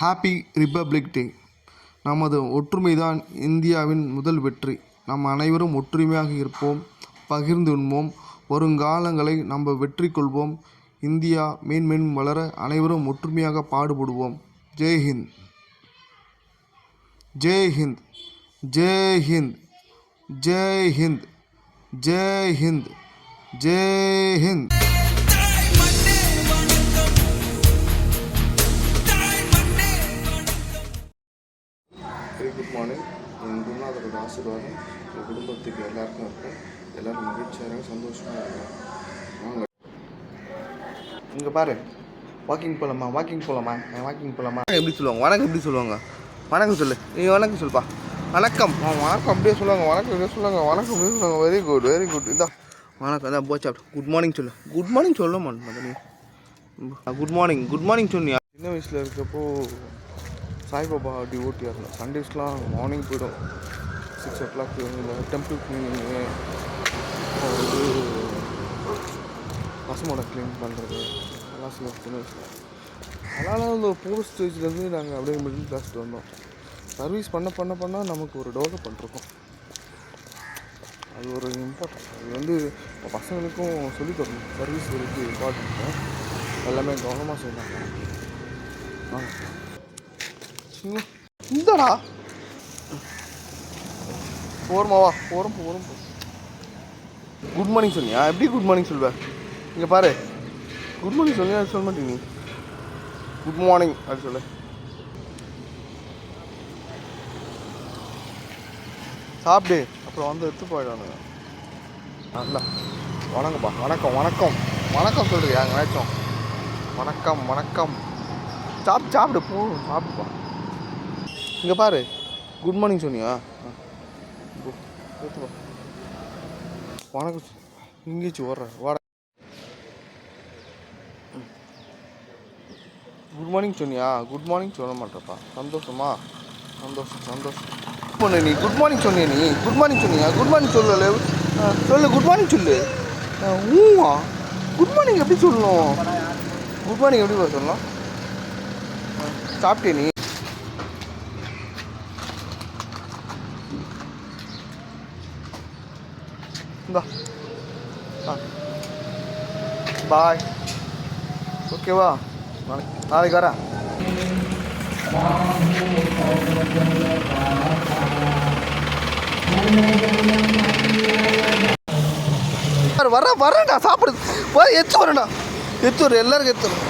Happy republic டே நமது ஒற்றுமைதான் இந்தியாவின் முதல் வெற்றி. நாம் அனைவரும் ஒற்றுமையாக இருப்போம் பகிர்ந்து உண்போம். வருங்காலங்களை நம்ம வெற்றி கொள்வோம். இந்தியா மேன்மேலும் வளர அனைவரும் ஒற்றுமையாக பாடுபடுவோம். ஜெய் ஹிந்த். ஜெய் ஹிந்த். ஜெய் ஹிந்த். குட் மார்னிங் என் குருநாதரோட ஆசீர்வாதம் என் குடும்பத்துக்கு எல்லாருக்கும் இருக்கும். எல்லாரும் மகிழ்ச்சியாக சந்தோஷமாக இருங்க. வாங்க. இங்கே பாரு. வாக்கிங் போகலாமா வாக்கிங் போகலாமா வாக்கிங் போகலாமா எப்படி சொல்லுவாங்க? வணக்கம் எப்படி சொல்லுவாங்க? வணக்கம் சொல்லு. நீ வணக்கம் சொல்லுப்பா. வணக்கம். வணக்கம் அப்படியே சொல்லுவாங்க. வணக்கம் அப்படியே சொல்லுவாங்க. வணக்கம் அப்படியே சொல்லுவாங்க. வெரி குட் வெரி குட் இதா. வணக்கம் அதான் போச்சா குட் மார்னிங் சொல்லு. குட் மார்னிங் சொல்ல மாட்டேன் நீ குட் மார்னிங் குட் மார்னிங் சொன்னியா? சின்ன வயசில் இருக்கப்போ சாய்பாபா டிவோட்டியாக இருந்தேன் சண்டேஸ்லாம் மார்னிங் போய்டும். சிக்ஸ் ஓ கிளாக் இல்லை டெம்பிள் கிளீனிங்கு வந்து பசுமோட க்ளீன் பண்ணுறது அதெல்லாம் சில சின்ன அதனால் அந்த போர் ஸ்டேஜ்லேருந்து நாங்கள் அப்படியே மிடில் கிளாஸ்ட்டு வந்தோம். சர்வீஸ் பண்ண பண்ண பண்ண நமக்கு ஒரு டெவலப்மெண்ட் பண்ணிருக்கோம் அது ஒரு இம்பார்ட்டன்ட் அது வந்து இப்போ பசங்களுக்கும் சொல்லித் தரணும். சர்வீஸ் இருக்கு இம்பார்ட்டன்ட்டு எல்லாமே கவனமாக செய்யணும். ஆ. இந்தடா. போருமாவா போகிறோம் போகிறோம் குட் மார்னிங் சொன்னியா? எப்படி குட் மார்னிங் சொல்வேன் இங்கே பாரு. குட் மார்னிங் சொன்னியா? சொல்ல மாட்டேங்க நீ. குட் மார்னிங் அது சொல்லு. சாப்பிடு. அப்புறம் வந்து எடுத்து போயிடானுங்க நல்லா. வணக்கம்ப்பா. வணக்கம் வணக்கம். வணக்கம் சொல்றியா? எங்கேயாச்சும் வணக்கம் வணக்கம். சாப்பிட்டு சாப்பிடு போ. சாப்பிடுப்பா. இங்கே பாரு. குட் மார்னிங் சொன்னியா? வணக்கம். இங்கேச்சு எங்கேயாச்சும் ஓடுற. வாட. குட் மார்னிங் சொன்னியா? குட் மார்னிங் சொல்ல மாட்டேப்பா சந்தோஷமா? சந்தோஷம் சந்தோஷம். பண்ணு நீ குட் மார்னிங் சொன்னிய நீ? குட் மார்னிங் சொன்னியா? குட் மார்னிங் சொல்லல சொல்லு குட் மார்னிங் சொல்லு. ஆ, ஊவா. குட் மார்னிங் எப்படி சொல்லணும்? குட் மார்னிங் எப்படி சொல்லலாம் சொல்லணும் நீ? இந்தா பாய் ஓகேவா நாளைக்கு வரேன். வர வரேன்டா சாப்பிடு. வர எத்து வரேன்டா. எத்து வர எல்லாருக்கும் எத்து வரேன்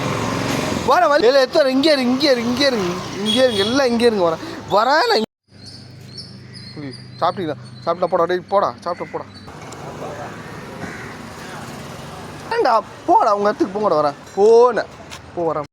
வர வர இல்லை எத்து வரேன் இங்கே இருங்க இங்கே இருங்க இங்கே இருங்க இங்கே இருங்க எல்லாம் இங்கே இருங்க வரேன். வரேன் சாப்பிட்டீங்களா? சாப்பிட்டா போடா டேய் போடா சாப்பிட்டா போடா. ஏண்டா போடா உங்கள் இடத்துக்கு போங்கட வரேன். போனேன். போகிறேன்